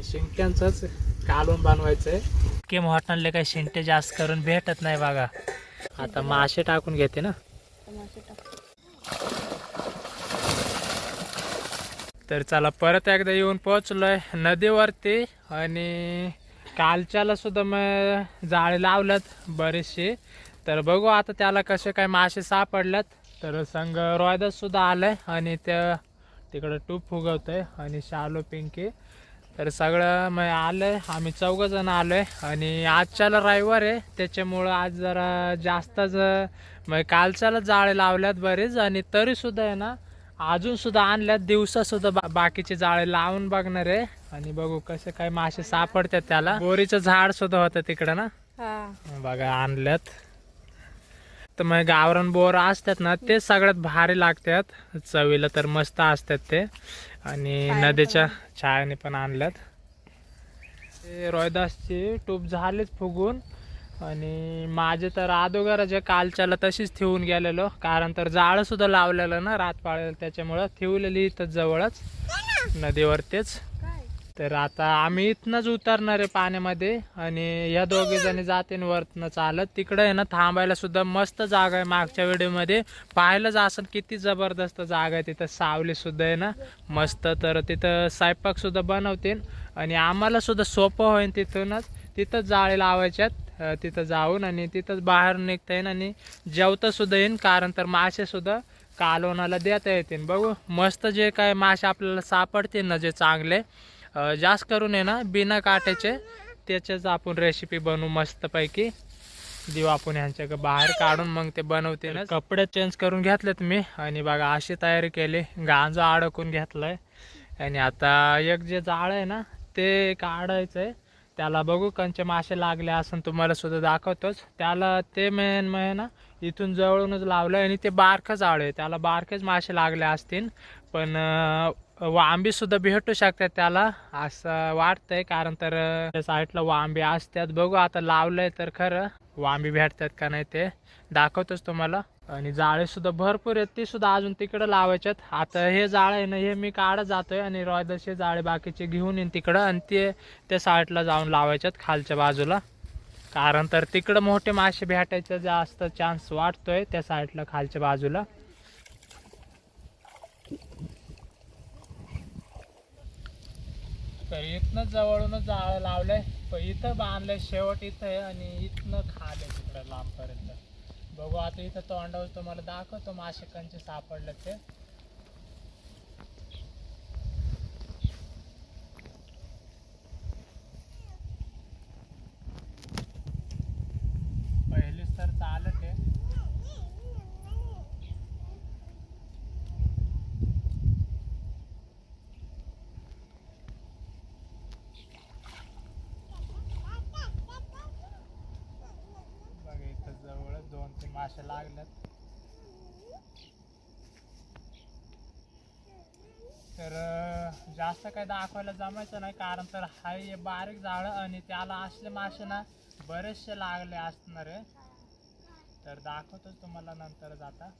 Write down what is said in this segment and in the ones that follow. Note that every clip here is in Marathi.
आणि शिंक्यांचंच बनवायचं बनवायचंय. की हॉटेलले काही शिंटे जास्त करून भेटत नाही बघा. आता मासे टाकून घेते ना. तर चला परत एकदा येऊन पोहोचलोय नदीवरती आणि कालच्याला सुद्धा मग जाळे लावल्यात बरेचसे तर बघू आता त्याला कसे काय मासे सापडल्यात. तर संघ रोयदास सुद्धा आलाय आणि त्या तिकडं टूप फुगवतोय आणि शालो पिंकी. तर सगळं मग आलंय. आम्ही चौघ जण आलोय. आणि आजच्याला रविवार आहे. त्याच्यामुळं आज जरा जास्तच मग कालच्याला जाळे लावल्यात बरेच. आणि तरी सुद्धा आहे ना अजून सुद्धा आणल्यात. दिवसा सुद्धा बा बाकीचे जाळे लावून बघणार आहे. आणि बघू कसे काय मासे सापडतात त्याला. बोरीचं झाड सुद्धा होतं तिकडं ना. हा. बघा आणल्यात. तर मग गावरान बोर असतात ना ते सगळ्यात भारी लागतात. चवीला तर मस्त असतात ते. आणि छाया नदीच्या छायाने पण आणल्यात. ते रोहिदासची टूप झालीच फुगून. आणि माझे तर अदोगराच्या कालच्याला तशीच ठेवून गेलेलो. कारण तर जाळं सुद्धा लावलेलं ना रात पाळलेलं त्याच्यामुळं ठेवलेली इथं जवळच. नदीवरतीच. काय तर आता आम्ही इथनंच उतरणार आहे पाण्यामध्ये आणि या दोघे जणी जातीन वरतनं चालत. तिकडं आहे ना थांबायला सुद्धा मस्त जागा आहे मागच्या व्हिडिओमध्ये पाहिलंच असेल किती जबरदस्त जागा आहे तिथं. सावली सुद्धा आहे ना मस्त. तर तिथं स्वयंपाक सुद्धा बनवतील आणि आम्हाला सुद्धा सोपं होईल तिथूनच. तिथंच जाळे लावायच्यात तिथं जाऊन आणि तिथंच बाहेर निघता येईन आणि जेवता सुद्धा येईन. कारण तर मासे सुद्धा कालवणाला देता येतील. बघू मस्त जे काय मासे आपल्याला सापडतील ना जे चांगले जास्त करून आहे ना बिना काट्याचे त्याच्याच आपण रेसिपी बनवू मस्तपैकी. देऊ आपण ह्यांच्या बाहेर काढून मग ते बनवते ना कपडे चेंज करून घेतलेत मी. आणि बघा अशी तयारी केली. गांजा अडकून घेतलाय. आणि आता एक जे जाळ आहे ना ते काढायचं आहे त्याला बघू कंचे मासे लागले असं तुम्हाला सुद्धा दाखवतोच. त्याला ते मेन म्हणजे ना इथून जवळूनच लावलं आणि ते बारखं जाळ आहे. त्याला बारकेच मासे लागले असतील. पण व आंबीसुद्धा भेटू शकतात त्याला असं वाटतंय. कारण तर त्या साईडला वांबी असतात. बघू आता लावलंय तर खरं. वांबी भेटतात का नाही ते दाखवतोच तुम्हाला. आणि जाळे सुद्धा भरपूर आहेत. ती सुद्धा अजून तिकडं लावायच्यात. आता हे जाळं आहे ना हे मी काढत जातोय आणि रॉयदरचे जाळे बाकीचे घेऊन येईन तिकडं आणि ते त्या साईडला जाऊन लावायच्यात खालच्या बाजूला. कारण तर तिकडं मोठे मासे भेटायचा जास्त चान्स वाटतोय त्या साईडला खालच्या बाजूला. तर इथनं जवळूनच जाळं लावलंय. पण इथं बांधलंय. शेवट इथं आहे आणि इथनं खाले तिकडं लांबपर्यंत. बघू आता इथं तोंडावर तुम्हाला दाखवतो मासे कंचे सापडलं ते पहिलीच तर चालत आहे बघा इथं जवळच दोन लागल्यात. तर जास्त काही दाखवायला जमायचं नाही कारण तर हा हे बारीक जाळं आणि त्याला असले मासे ना बरेचसे लागले असणार आहे. तर दाखवतोच तुम्हाला नंतरच आता.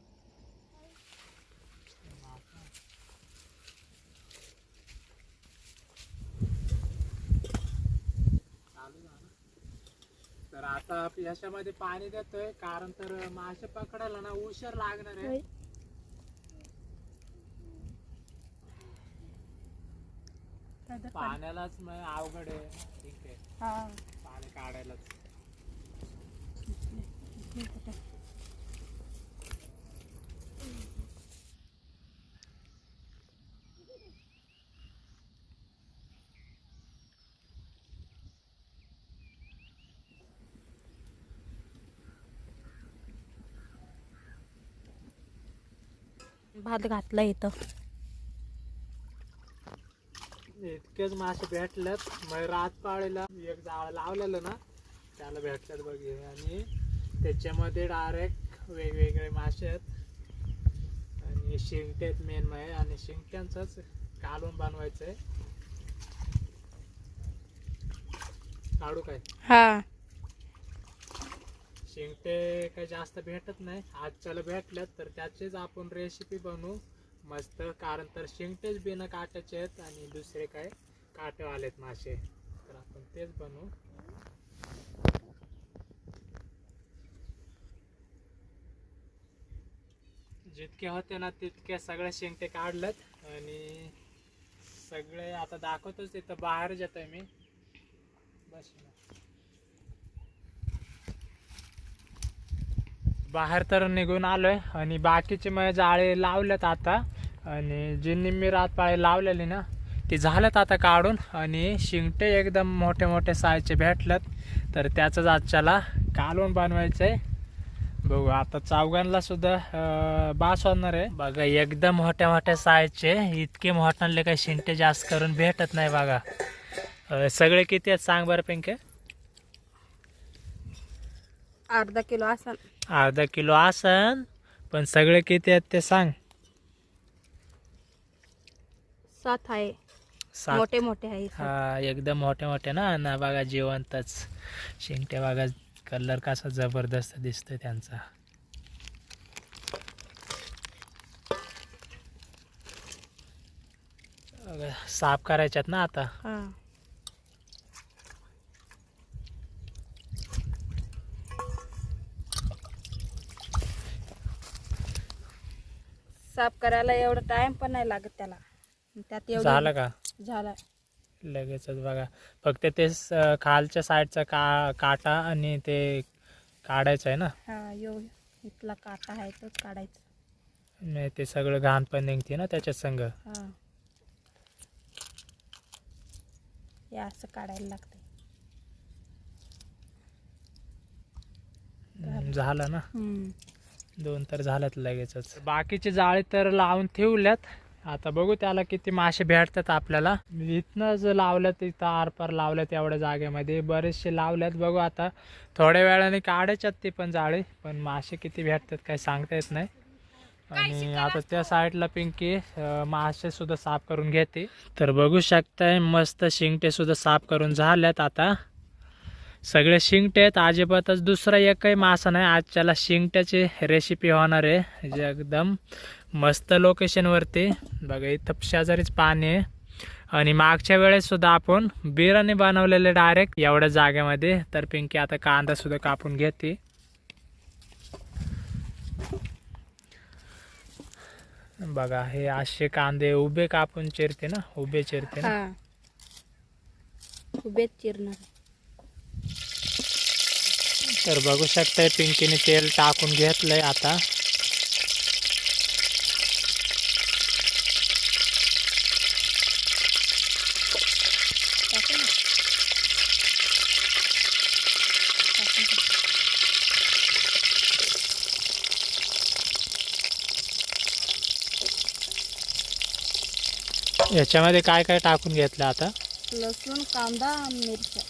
तर आता याच्यामध्ये पाणी देतोय कारण तर मासे पकडायला ना उशीर लागणार आहे. पाण्यालाच मग अवघड आहे. ठीक आहे. हा. पाणी काढायलाच. भात घातला इथं. इतकेच मासे भेटल्यात मग रात पाळीला एक जाळ लावलेलं ना त्याला भेटल्यात बघ. आणि त्याच्यामध्ये डायरेक्ट वेगवेगळे मासे आहेत. आणि शिंगटे आहेत मेन म्हणजे आणि शिंगट्यांचंच कालवून बनवायचं आहे काढू काय? हा. शेंगटे काही जास्त भेटत नाही. आजच्याला भेटल्यात तर त्याचीच आपण रेसिपी बनवू. मस्त कारण तर शेंगटेच बिना काट्याचे आहेत आणि दुसरे काय काटे आलेत मासे. तर आपण तेच बनवू. जितके होते ना तितके सगळे शेंगटे काढलेत आणि सगळे आता दाखवतोच तिथं बाहेर जातोय मी. बस ना. बाहेर तर निघून आलोय. आणि बाकीचे मग जाळे लावलेत आता. आणि जी निम्मी रातपाळे लावलेली ना ती झाल्यात आता काढून. आणि शिंगटे एकदम मोठे मोठे सायचे भेटलेत. तर त्याचंच आजच्याला कालवण बनवायचं आहे बघू आता चौघांना सुद्धा बास होणार आहे. बघा एकदम मोठ्या मोठ्या सायजचे इतके मोठ्याले काही शिंटे जास्त करून भेटत नाही बघा. सगळे किती आहेत सांग बरं पिंके? अर्धा किलो असा अर्धा किलो आसन पण सगळे किती आहेत ते सांग. सात आहे. सात. मोठे मोठे आहे. हा एकदम मोठे मोठे ना. ना बघा जिवंतच. शिंगटे बघा कलर कसा जबरदस्त दिसतोय त्यांचा. साफ करायच्यात ना आता. हा. साफ करायला एवढं टाइम पण नाही लागत त्याला. त्यात एवढं झालं का? झालं. लगेचच बघा. फक्त ते स- खालच्या साईडचा का काटा आणि ते काढायचं आहे ना? हा इथला काटा आहे तोच काढायचा. नाही ते सगळं घाण पण निघते ना त्याच्या संग. हा. हे असं काढायला लागतंय. हम्म, झालं ना? हम्म. दोन तर झाल्यात लगेचच. बाकीचे जाळे तर लावून ठेवल्यात. आता बघू त्याला किती मासे भेटतात आपल्याला. इथनं जर लावल्यात तिथं आरपार लावल्यात एवढ्या जागेमध्ये. बरेचसे लावल्यात बघू आता. थोड्या वेळाने काढायच्यात ते पण जाळे. पण मासे किती भेटतात काही सांगता येत नाही. आणि आता त्या साईडला पिंकी मासे सुद्धा साफ करून घेते. तर बघू शकताय मस्त शिंगटे सुद्धा साफ करून झाल्यात आता. सगळे शिंगटे आहेत. अजिबातच दुसरा एकही मासा नाही. आजच्याला शिंगट्याची रेसिपी होणार आहे. जे एकदम मस्त लोकेशनवरती बघा इथं शेजारीच पाणी आहे. आणि मागच्या वेळेस सुद्धा आपण बिर्याणी बनवलेले डायरेक्ट एवढ्या जागेमध्ये. तर पिंकी आता कांदा सुद्धा कापून घेते. बघा हे असे कांदे उभे कापून चिरते ना? उभे चिरते ना? उभे चिरणार. तर बघू शकताय पिंकीने तेल टाकून आता ना. टाकू ना. याच्यामध्ये काय काय टाकून घेतलं आता लसूण कांदा आणि मिरच्या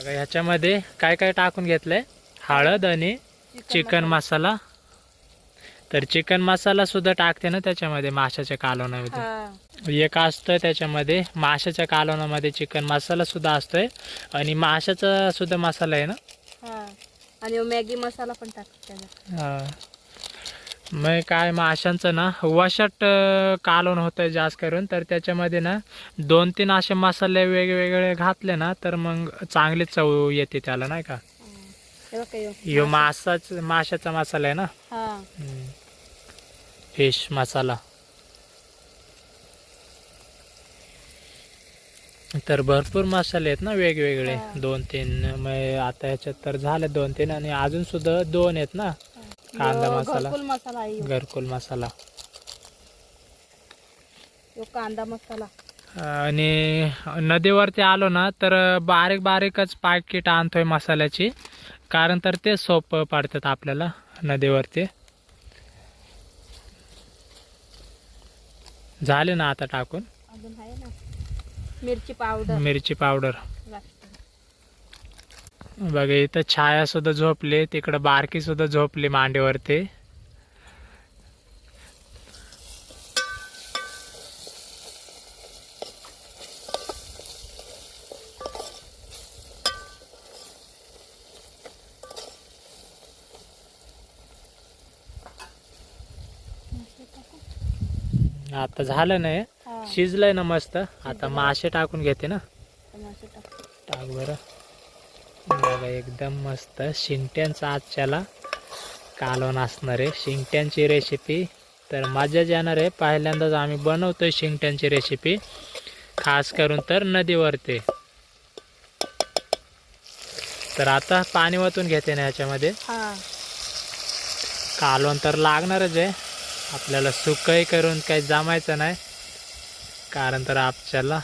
बघा ह्याच्यामध्ये काय काय टाकून घेतलंय? हळद आणि चिकन मसाला. तर चिकन मसाला सुद्धा टाकते ना त्याच्यामध्ये माशाच्या कालवणामध्ये. हा. एक असतं त्याच्यामध्ये माशाच्या कालवणामध्ये चिकन मसाला सुद्धा असतोय. आणि माशाचा सुद्धा मसाला आहे ना? आणि मॅगी मसाला पण टाकतो हा. मग काय माशांचं ना वशाट कालवण होतं जास्त करून. तर त्याच्यामध्ये ना दोन तीन असे मसाले वेगवेगळे घातले ना तर मग चांगली चव येते त्याला नाही का. ह्यो मासाच माशाचा मसाला आहे ना? हा. फिश मसाला. तर भरपूर मसाले आहेत ना वेगवेगळे. दोन तीन मग आता ह्याच्यात तर झाले दोन तीन आणि अजून सुद्धा दोन आहेत ना? कांदा मसाला. घरकुल मसाला आहे ह्यो. घरकुल मसाला. ह्यो कांदा मसाला. आणि नदीवरती आलो ना तर बारीक बारीकच पाकिट आणतोय मसाल्याची. कारण तर ते सोपं पडतात आपल्याला नदीवरती. झाले ना आता टाकून? अजून आहे ना. मिरची पावडर. मिरची पावडर. लागते बघा इथं छाया सुद्धा झोपले तिकडं बारकीसुद्धा झोपले मांडीवरती. आता झालं नाही. शिजलंय ना मस्त. आता मासे टाकून घेते ना. टाक बरं. बघा एकदम मस्त. शिंगट्यांचा आजच्याला कालवण असणार आहे. शिंगट्यांची रेसिपी तर मजाच येणार आहे. पहिल्यांदाच आम्ही बनवतोय शिंगट्यांची रेसिपी खास करून तर नदीवरती. तर आता पाणी वतून घेते ना ह्याच्यामध्ये हा. कालवण तर लागणारच आहे. आपल्याला सुकही करून काही जमायचं नाही. कारण तर आपल्याला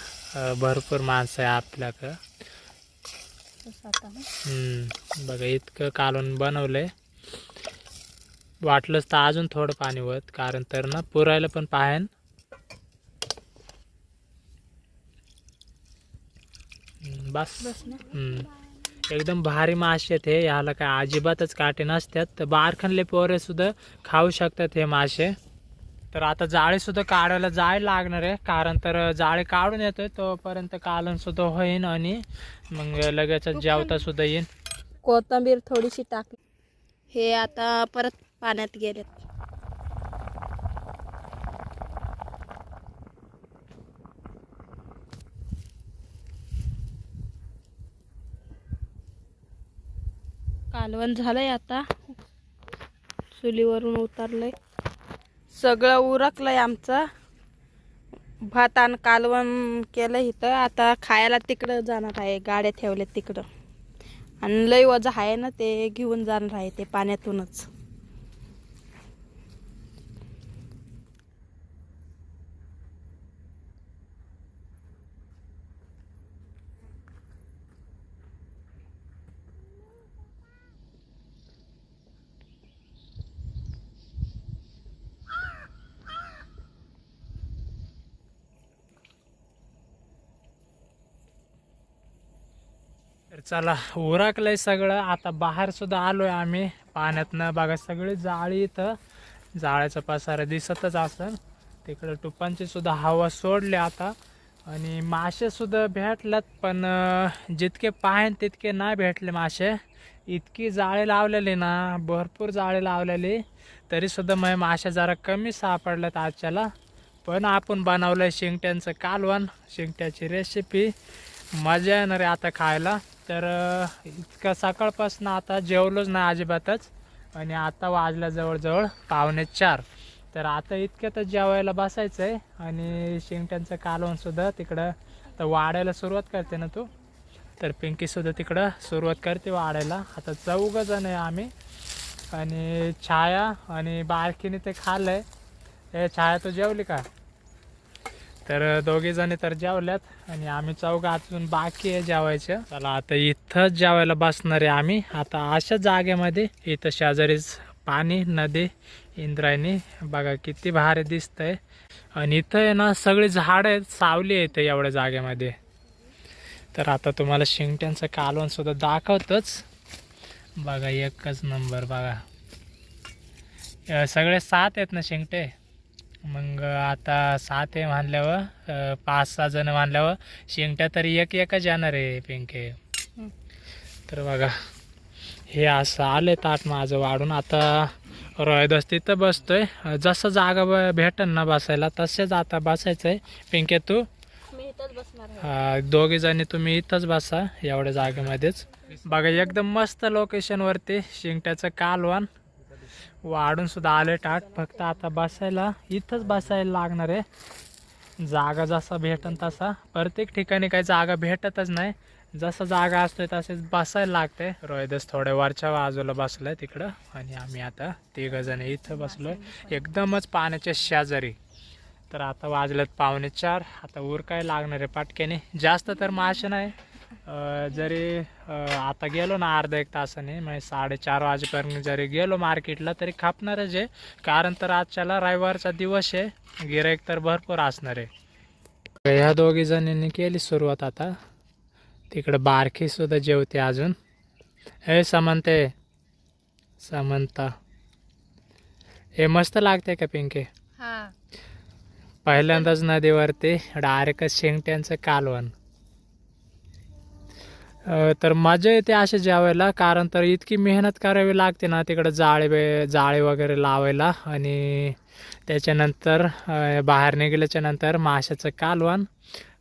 भरपूर माणसं आहे आपल्याकडं. हम्म, बघा इतकं कालवण बनवलंय. वाटलंच तर अजून थोडं पाणी वत कारण तर ना पुरायला पण पाहेन बस. बस ना. हम्म. एकदम भारी मासे आहेत हे. ह्याला काय अजिबातच काटे नसतात. तर बारखणले पोरे सुद्धा खाऊ शकतात हे मासे. तर आता जाळी सुद्धा काढायला जायला लागणार आहे. कारण तर जाळी काढून येतोय. तोपर्यंत कालवण सुद्धा होईन आणि मग लगेच जेवता सुद्धा येईन. कोथिंबीर थोडीशी टाकली. हे आता परत पाण्यात गेलेत. कालवण झालंय आता. चुलीवरून उतरलंय. सगळं उरकलंय आमचं. भात आणि कालवण केलं इथं. आता खायला तिकडं जाणार आहे. गाड्या ठेवल्या तिकडं. आणि लय वजा आहे ना ते घेऊन जाणार आहे ते पाण्यातूनच. चला उरकलंय सगळं. आता बाहेर सुद्धा आलोय आम्ही. पाण्यातनं बघा सगळी जाळी इथं. जाळ्याचा पसारा दिसतच असेल. तिकडं टुपांची सुद्धा हवा सोडली आता. आणि मासे सुद्धा भेटल्यात पण जितके पाहेन तितके नाही भेटले मासे. इतकी जाळे लावलेली ना भरपूर जाळे लावलेली. तरी सुद्धा मग मासे जरा कमी सापडल्यात आजच्याला. पण आपण बनवलंय शिंगट्यांचं कालवण शिंगट्याची रेसिपी मजा येणार आहे आता खायला. तर इतकं सकाळपासून आता जेवलोच नाही अजिबातच. आणि आता वाजल्या जवळजवळ पावणे चार. तर आता इतक्यातच जेवायला बसायचं आहे आणि शिंगट्यांचं कालवणसुद्धा तिकडं तर वाढायला सुरुवात करते ना तू? तर पिंकीसुद्धा तिकडं सुरुवात करते वाढायला. आता चौघ जण आहे आम्ही. आणि छाया आणि बारकीने ते खाल्लंय. हे छाया तू जेवली का? तर दोघे जण तर जेवल्यात आणि आम्ही चौघ अजून बाकी आहे जेवायचं. चला आता इथंच जेवायला बसणार आहे आम्ही. आता अशा जागेमध्ये इथं शेजारीच पाणी नदी इंद्रायणी बघा किती भारी दिसतंय. आणि इथं आहे ना सगळी झाडं आहेत सावली आहे इथं एवढ्या जागेमध्ये. तर आता तुम्हाला शिंगट्यांचं कालवण सुद्धा दाखवतोच. बघा एकच नंबर बघा. सगळे सात आहेत ना शिंगटे? मग आता सात आहे मानल्यावर पाच सहा जण मानल्यावर शिंगट्या तरी एक एकच येणार आहे पिंके. तर बघा हे असं आले ताट माझं वाढून. आता रोयदस तिथं बसतोय. जसं जागा भेटन ना बसायला तसेच आता बसायचं आहे पिंके तू? दोघी जणी तुम्ही इथंच बसा एवढ्या जागेमध्येच. बघा एकदम मस्त लोकेशनवरती शिंगट्याचं कालवण. वाढून सुद्धा आले टाट. फक्त आता बसायला इथंच बसायला लागणार आहे. जागा जसा भेटन तसा. प्रत्येक ठिकाणी काही जागा भेटतच नाही. जसं जागा असतोय तसेच बसायला लागते रोहिदस थोड्या वरच्या बाजूला बसलाय तिकडं. आणि आम्ही आता तिघ जण इथं बसलोय. एकदमच पाण्याच्या शेजारी. तर आता वाजलेत पावणे चार. आता उर काय लागणार आहे पाटक्याने? जास्त तर मासे नाही. जरी आता गेलो ना अर्धा एक तासाने म्हणजे साडेचार वाजेपर्यंत जरी गेलो मार्केटला तरी खापणारच आहे. कारण तर आजच्याला रविवारचा दिवस आहे. गिराईक तर भरपूर असणार आहे. ह्या दोघी जणींनी केली सुरुवात आता. तिकडं बारकी सुद्धा जेवते अजून. हे समंते समंता. हे मस्त लागते का पिंके? हा. पहिल्यांदाच नदीवरती डायरेक्ट शेंगट्यांचं कालवण. तर मजा येते असे जेवायला कारण तर इतकी मेहनत करावी लागते ना तिकडं जाळे जाळे वगैरे लावायला आणि त्याच्यानंतर बाहेर निघाल्याच्या नंतर माशाचं कालवण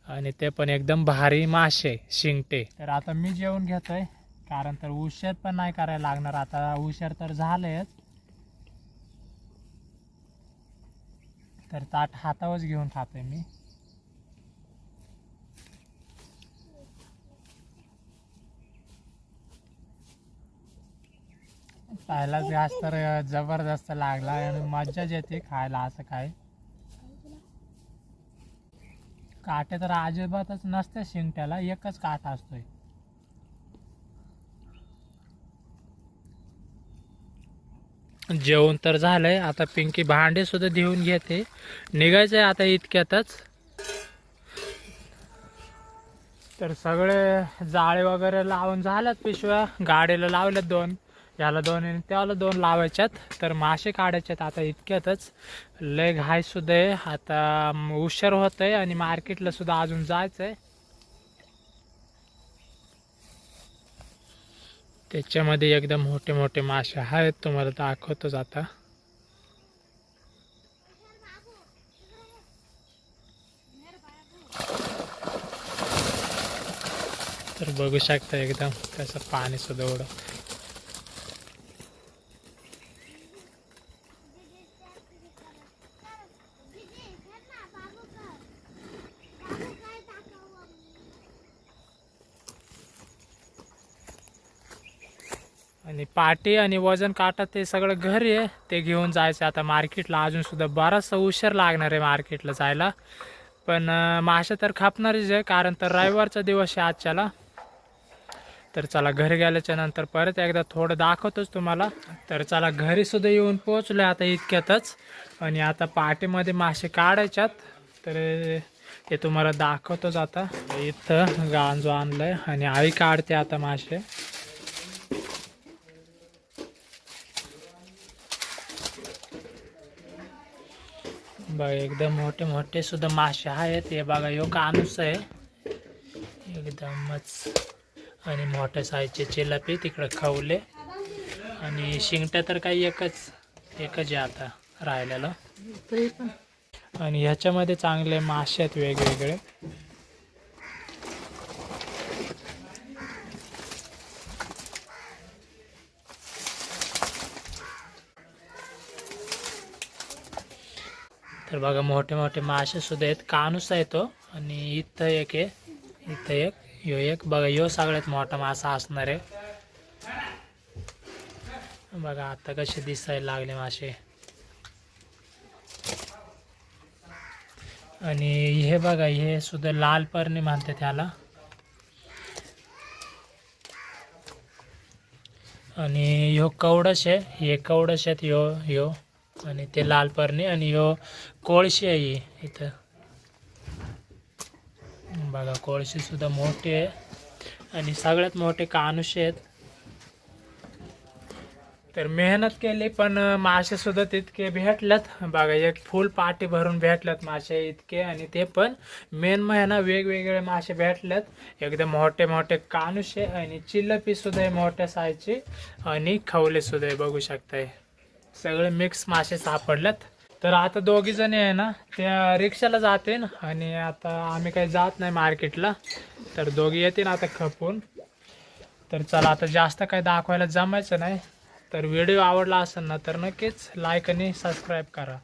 आणि ते पण एकदम भारी मासे शिंगटे. तर आता मी जेवण घेतोय कारण तर उशीर पण नाही करायला लागणार. आता उशीर तर झालेच. तर ताट हातावरच घेऊन खातोय मी. खायला घास तर जबरदस्त लागला आणि मज्जाच येते खायला असं काय काटे तर अजिबातच नसते शिंगट्याला एकच काटा असतोय. जेवण तर झालंय आता पिंकी भांडे सुद्धा देऊन घेते. निघायचंय आता इतक्यातच. तर सगळे जाळे वगैरे लावून झाल्यात पिशव्या गाडीला लावल्यात दोन. याला दोन आणि त्याला दोन लावायच्यात. तर मासे काढायच्यात आता इतक्यातच. लय घाय सुद्धा आहे. आता उशीर होत आहे आणि मार्केटला सुद्धा अजून जायचं आहे त्याच्यामध्ये एकदम मोठे मोठे मासे आहेत. तुम्हाला दाखवतोच आता. तर बघू शकता एकदम कसं पाणी सुद्धा उडत आणि पाटी आणि वजन काटा ते सगळं घरी आहे ते घेऊन जायचं आता मार्केटला अजून सुद्धा बराचसा उशीर लागणार आहे मार्केटला जायला. पण मासे तर खापणारच आहे कारण तर रविवारचा दिवस आहे आजच्याला. तर चला घरी गेल्याच्यानंतर परत एकदा थोडं दाखवतोच तुम्हाला. तर चला घरी सुद्धा येऊन पोहोचलो आता इतक्यातच. आणि आता पाटीमध्ये मासे काढायच्यात. तर ते तुम्हाला दाखवतोच आता. इथं गांजो आहे आणि आई काढते आता मासे. बघा एकदम मोठे मोठे सुद्धा मासे आहेत. हे बघा यो कानूस आहे. एकदमच आणि मोठ्या साईजचे चिलापी तिकडे खवले आणि शिंगट्या तर काही एकच एकच आहे आता राहिलेलं. आणि ह्याच्यामध्ये चांगले मासे आहेत वेगवेगळे. तर बघा मोठे मोठे मासे सुद्धा आहेत. कानूस आहे तो. आणि इथं एक आहे. इथं एक यो एक. बघा यो सगळ्यात मोठा मासा असणार आहे. बघा आता कसे दिसायला लागले मासे. आणि हे बघा हे सुद्धा लाल परणी म्हणते त्याला आणि ह्यो कवडश आहे. हे कवडश आहेत यो यो. आणि ते लाल परणी आणि ह्यो कोळशी आहे इथं. बघा कोळशी सुद्धा मोठी आहे. आणि सगळ्यात मोठे कानुशे आहेत. तर मेहनत केली पण मासे सुद्धा तितके भेटल्यात. बघा एक फुल पाटी भरून भेटल्यात मासे इतके. आणि ते पण मेन महिना वेगवेगळे मासे भेटल्यात. एकदम मोठे मोठे कानुशे आणि चिल्लपी सुद्धा मोठ्या साईजचे आणि खवले सुद्धा बघू शकताय. सगळे मिक्स मासे सापडल्यात. तर आता दोघी जण आहे ना त्या रिक्षाला जाते आणि आता आम्ही काही जात नाही मार्केटला. तर दोघी येतील आता खपून. तर चला आता जास्त काही दाखवायला जमायचं नाही. तर व्हिडिओ आवडला असेल ना तर नक्कीच लाईक आणि सबस्क्राईब करा.